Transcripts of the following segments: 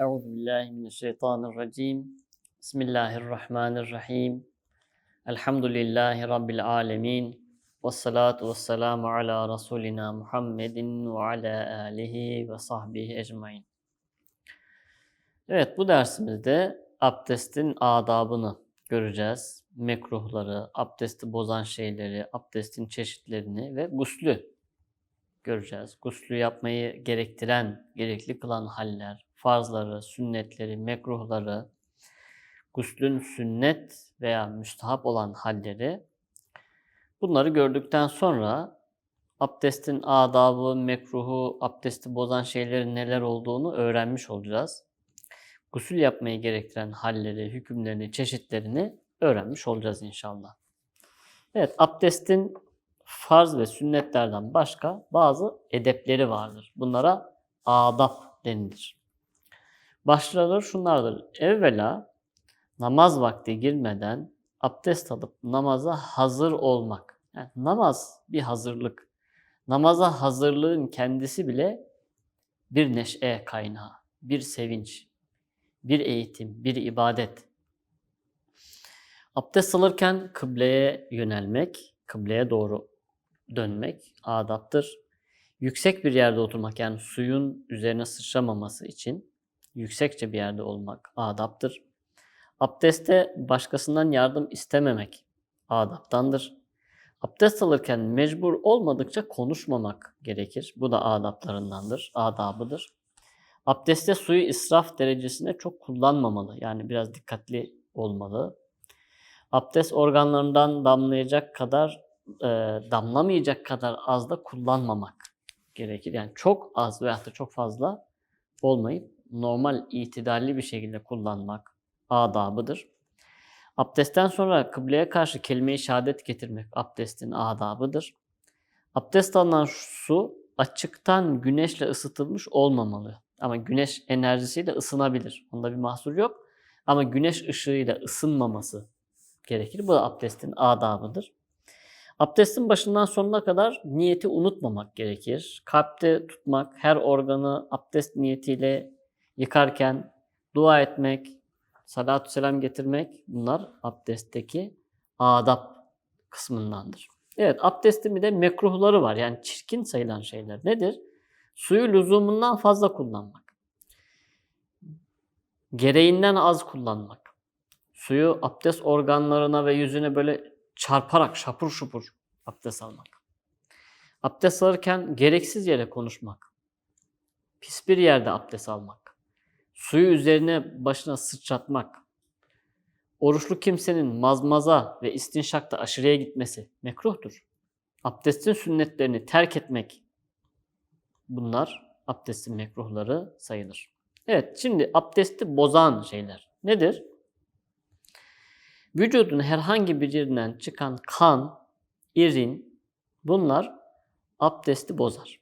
Euzu billahi mineşşeytanirracim. Bismillahirrahmanirrahim. Elhamdülillahi rabbil alamin. Ves salatu vesselamu ala rasulina Muhammedin ve ala alihi ve sahbihi ecmaîn. Evet bu dersimizde abdestin adabını göreceğiz. Mekruhları, abdesti bozan şeyleri, abdestin çeşitlerini ve guslü göreceğiz. Guslü yapmayı gerektiren, gerekli kılan haller, farzları, sünnetleri, mekruhları, guslün sünnet veya müstahap olan halleri bunları gördükten sonra abdestin adabı, mekruhu, abdesti bozan şeylerin neler olduğunu öğrenmiş olacağız. Gusül yapmayı gerektiren halleri, hükümlerini, çeşitlerini öğrenmiş olacağız inşallah. Evet, abdestin farz ve sünnetlerden başka bazı edepleri vardır. Bunlara adab denilir. Başlıları şunlardır. Evvela namaz vakti girmeden abdest alıp namaza hazır olmak. Yani namaz bir hazırlık. Namaza hazırlığın kendisi bile bir neşe kaynağı, bir sevinç, bir eğitim, bir ibadet. Abdest alırken kıbleye yönelmek, kıbleye doğru dönmek adaptır. Yüksek bir yerde oturmak yani suyun üzerine sıçramaması için yüksekçe bir yerde olmak adaptır. Abdeste başkasından yardım istememek adaptandır. Abdest alırken mecbur olmadıkça konuşmamak gerekir. Bu da adaplarındandır, adabıdır. Abdeste suyu israf derecesinde çok kullanmamalı. Yani biraz dikkatli olmalı. Abdest organlarından damlayacak kadar, e, damlamayacak kadar az da kullanmamak gerekir. Yani çok az veya da çok fazla olmayıp normal itidalli bir şekilde kullanmak adabıdır. Abdestten sonra kıbleye karşı kelime-i şehadet getirmek abdestin adabıdır. Abdest alınan su açıktan güneşle ısıtılmış olmamalı. Ama güneş enerjisiyle ısınabilir. Onda bir mahsur yok. Ama güneş ışığıyla ısınmaması gerekir. Bu da abdestin adabıdır. Abdestin başından sonuna kadar niyeti unutmamak gerekir. Kalpte tutmak, her organı abdest niyetiyle yıkarken dua etmek, salatü selam getirmek bunlar abdestteki adab kısmındandır. Evet abdestin bir de mekruhları var. Yani çirkin sayılan şeyler nedir? Suyu lüzumundan fazla kullanmak. Gereğinden az kullanmak. Suyu abdest organlarına ve yüzüne böyle çarparak şapur şupur abdest almak. Abdest alırken gereksiz yere konuşmak. Pis bir yerde abdest almak. Suyu üzerine başına sıçratmak. Oruçlu kimsenin mazmaza ve istinşakta aşırıya gitmesi mekruhtur. Abdestin sünnetlerini terk etmek bunlar abdestin mekruhları sayılır. Evet şimdi abdesti bozan şeyler nedir? Vücudun herhangi bir yerinden çıkan kan, irin bunlar abdesti bozar.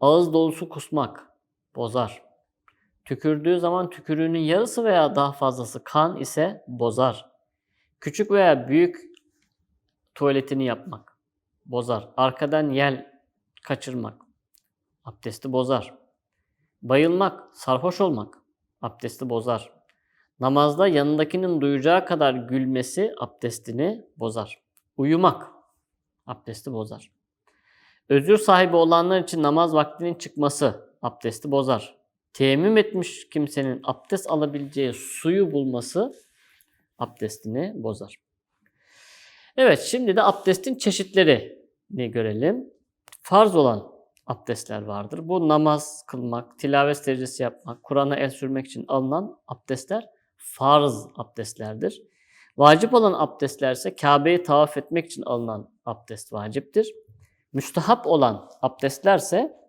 Ağız dolusu kusmak bozar. Tükürdüğü zaman tükürüğünün yarısı veya daha fazlası kan ise bozar. Küçük veya büyük tuvaletini yapmak bozar. Arkadan yel kaçırmak abdesti bozar. Bayılmak, sarhoş olmak abdesti bozar. Namazda yanındakinin duyacağı kadar gülmesi abdestini bozar. Uyumak abdesti bozar. Özür sahibi olanlar için namaz vaktinin çıkması abdesti bozar. Teyemmüm etmiş kimsenin abdest alabileceği suyu bulması abdestini bozar. Evet şimdi de abdestin çeşitlerini görelim. Farz olan abdestler vardır. Bu namaz kılmak, tilavet secdesi yapmak, Kur'an'a el sürmek için alınan abdestler farz abdestlerdir. Vacip olan abdestler ise Kabe'yi tavaf etmek için alınan abdest vaciptir. Müstahap olan abdestlerse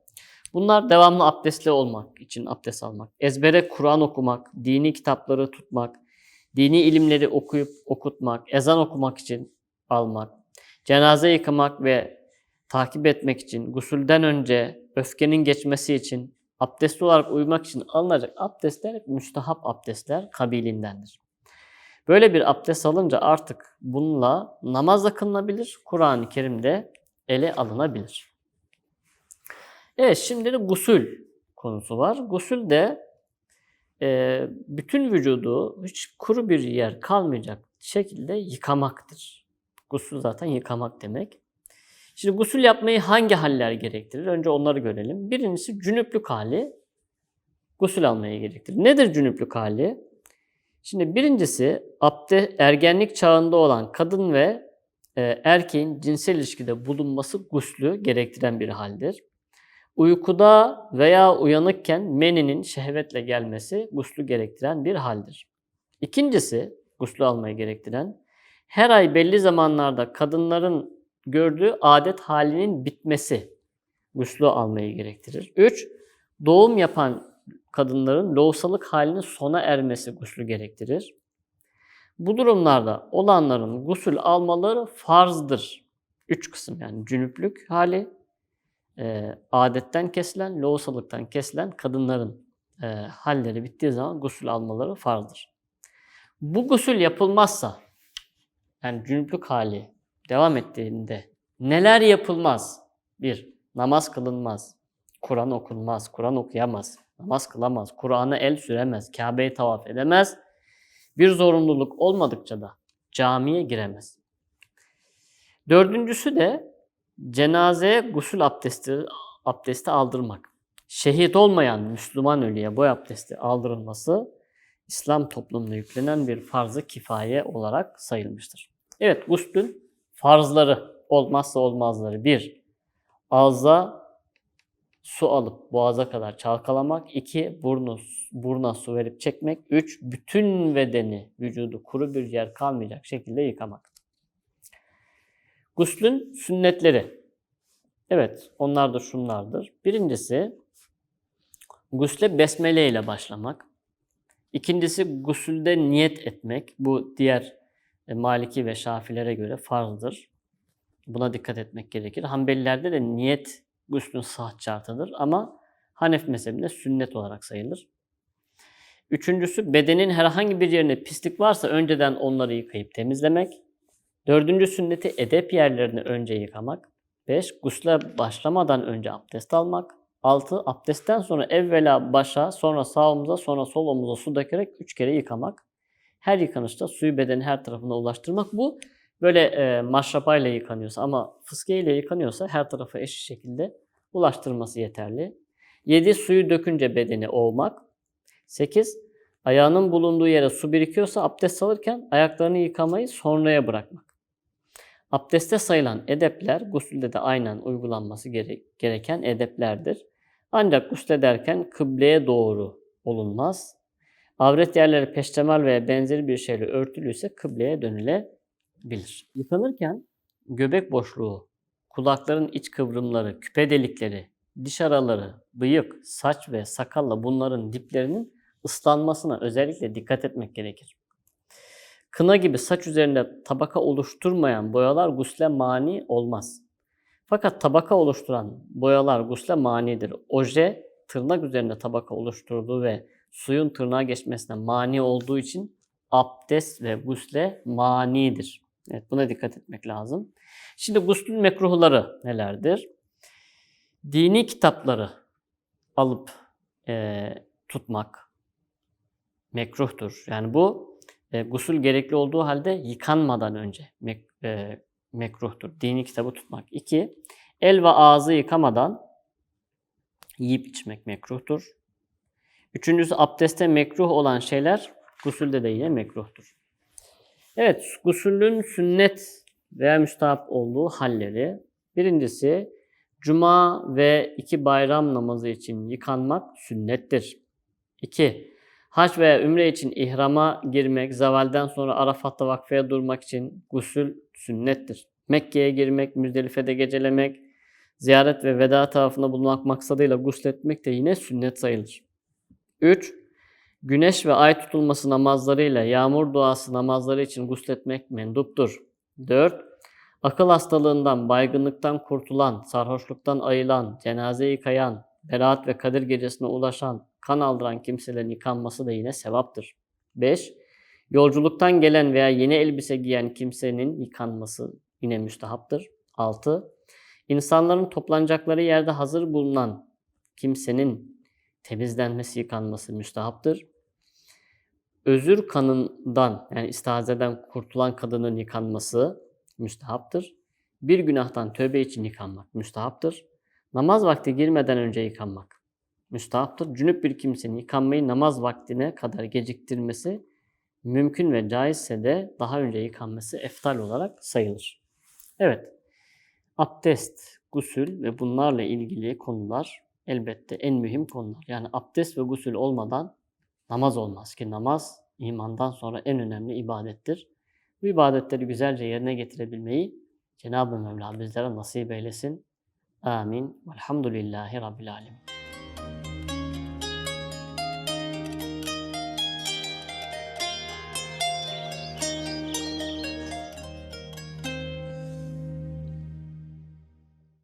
bunlar devamlı abdestli olmak için abdest almak, ezbere Kur'an okumak, dini kitapları tutmak, dini ilimleri okuyup okutmak, ezan okumak için almak, cenaze yıkamak ve takip etmek için, gusülden önce öfkenin geçmesi için, abdestli olarak uyumak için alınacak abdestler müstahap abdestler kabilindendir. Böyle bir abdest alınca artık bununla namaz da kılınabilir, Kur'an-ı Kerim'de ele alınabilir. Evet şimdi de gusül konusu var. Gusül de e, bütün vücudu hiç kuru bir yer kalmayacak şekilde yıkamaktır. Gusül zaten yıkamak demek. Şimdi gusül yapmayı hangi haller gerektirir? Önce onları görelim. Birincisi cünüplük hali gusül almayı gerektirir. Nedir cünüplük hali? Şimdi birincisi abde, ergenlik çağında olan kadın ve e, erkeğin cinsel ilişkide bulunması guslü gerektiren bir haldir. Uykuda veya uyanıkken meninin şehvetle gelmesi guslü gerektiren bir haldir. İkincisi guslü almayı gerektiren her ay belli zamanlarda kadınların gördüğü adet halinin bitmesi guslü almayı gerektirir. 3. Doğum yapan kadınların lohusalık halinin sona ermesi guslü gerektirir. Bu durumlarda olanların gusül almaları farzdır. Üç kısım yani cünüplük hali, e, adetten kesilen, lohusalıktan kesilen kadınların e, halleri bittiği zaman gusül almaları farzdır. Bu gusül yapılmazsa, yani cünüplük hali devam ettiğinde neler yapılmaz? Bir, namaz kılınmaz, Kur'an okunmaz, Kur'an okuyamaz, namaz kılamaz, Kur'an'a el süremez, Kabe'yi tavaf edemez. Bir zorunluluk olmadıkça da camiye giremez. Dördüncüsü de cenazeye gusül abdesti, abdesti aldırmak. Şehit olmayan Müslüman ölüye bu abdesti aldırılması İslam toplumuna yüklenen bir farz-ı kifaye olarak sayılmıştır. Evet, guslün farzları, olmazsa olmazları. Bir, ağza su alıp boğaza kadar çalkalamak. iki burnu, buruna su verip çekmek. Üç, bütün bedeni, vücudu kuru bir yer kalmayacak şekilde yıkamak. Guslün sünnetleri. Evet, onlar da şunlardır. Birincisi, gusle besmele ile başlamak. İkincisi, gusülde niyet etmek. Bu diğer e, Maliki ve Şafilere göre farzdır. Buna dikkat etmek gerekir. Hanbelilerde de niyet guslün sıhhat şartıdır ama Hanef mezhebinde sünnet olarak sayılır. Üçüncüsü bedenin herhangi bir yerine pislik varsa önceden onları yıkayıp temizlemek. Dördüncü sünneti edep yerlerini önce yıkamak. Beş, gusle başlamadan önce abdest almak. Altı, abdestten sonra evvela başa, sonra sağ omuza, sonra sol omuza su dökerek üç kere yıkamak. Her yıkanışta suyu bedenin her tarafına ulaştırmak. Bu böyle e, maşrapayla yıkanıyorsa ama fıskiyeyle yıkanıyorsa her tarafa eşit şekilde ulaştırması yeterli. 7. Suyu dökünce bedeni ovmak. 8. Ayağının bulunduğu yere su birikiyorsa abdest alırken ayaklarını yıkamayı sonraya bırakmak. Abdeste sayılan edepler gusülde de aynen uygulanması gere- gereken edeplerdir. Ancak guslederken kıbleye doğru olunmaz. Avret yerleri peştemal veya benzeri bir şeyle örtülüyse kıbleye dönülebilir. Yıkanırken göbek boşluğu, kulakların iç kıvrımları, küpe delikleri, diş araları, bıyık, saç ve sakalla bunların diplerinin ıslanmasına özellikle dikkat etmek gerekir. Kına gibi saç üzerinde tabaka oluşturmayan boyalar gusle mani olmaz. Fakat tabaka oluşturan boyalar gusle manidir. Oje tırnak üzerinde tabaka oluşturduğu ve suyun tırnağa geçmesine mani olduğu için abdest ve gusle manidir. Evet buna dikkat etmek lazım. Şimdi guslün mekruhları nelerdir? Dini kitapları alıp e, tutmak mekruhtur. Yani bu e, gusül gerekli olduğu halde yıkanmadan önce mek, e, mekruhtur. Dini kitabı tutmak. İki, el ve ağzı yıkamadan yiyip içmek mekruhtur. Üçüncüsü abdeste mekruh olan şeyler gusülde de yine mekruhtur. Evet, gusülün sünnet veya müstahap olduğu halleri. Birincisi, cuma ve iki bayram namazı için yıkanmak sünnettir. İki, hac veya ümre için ihrama girmek, zavalden sonra Arafat'ta vakfeye durmak için gusül sünnettir. Mekke'ye girmek, Müzdelife'de gecelemek, ziyaret ve veda tarafında bulunmak maksadıyla gusletmek de yine sünnet sayılır. 3. Güneş ve ay tutulması namazlarıyla yağmur duası namazları için gusletmek menduptur. 4. Akıl hastalığından, baygınlıktan kurtulan, sarhoşluktan ayılan, cenaze yıkayan, Berat ve Kadir gecesine ulaşan, kan aldıran kimselerin yıkanması da yine sevaptır. 5. Yolculuktan gelen veya yeni elbise giyen kimsenin yıkanması yine müstahaptır. 6. İnsanların toplanacakları yerde hazır bulunan kimsenin temizlenmesi, yıkanması müstahaptır. özür kanından yani istihazeden kurtulan kadının yıkanması müstehaptır. Bir günahtan tövbe için yıkanmak müstehaptır. Namaz vakti girmeden önce yıkanmak müstehaptır. Cünüp bir kimsenin yıkanmayı namaz vaktine kadar geciktirmesi mümkün ve caizse de daha önce yıkanması eftal olarak sayılır. Evet, abdest, gusül ve bunlarla ilgili konular elbette en mühim konular. Yani abdest ve gusül olmadan namaz olmaz ki namaz imandan sonra en önemli ibadettir. Bu ibadetleri güzelce yerine getirebilmeyi Cenab-ı Mevla bizlere nasip eylesin. Amin. Velhamdülillahi Rabbil Alemin.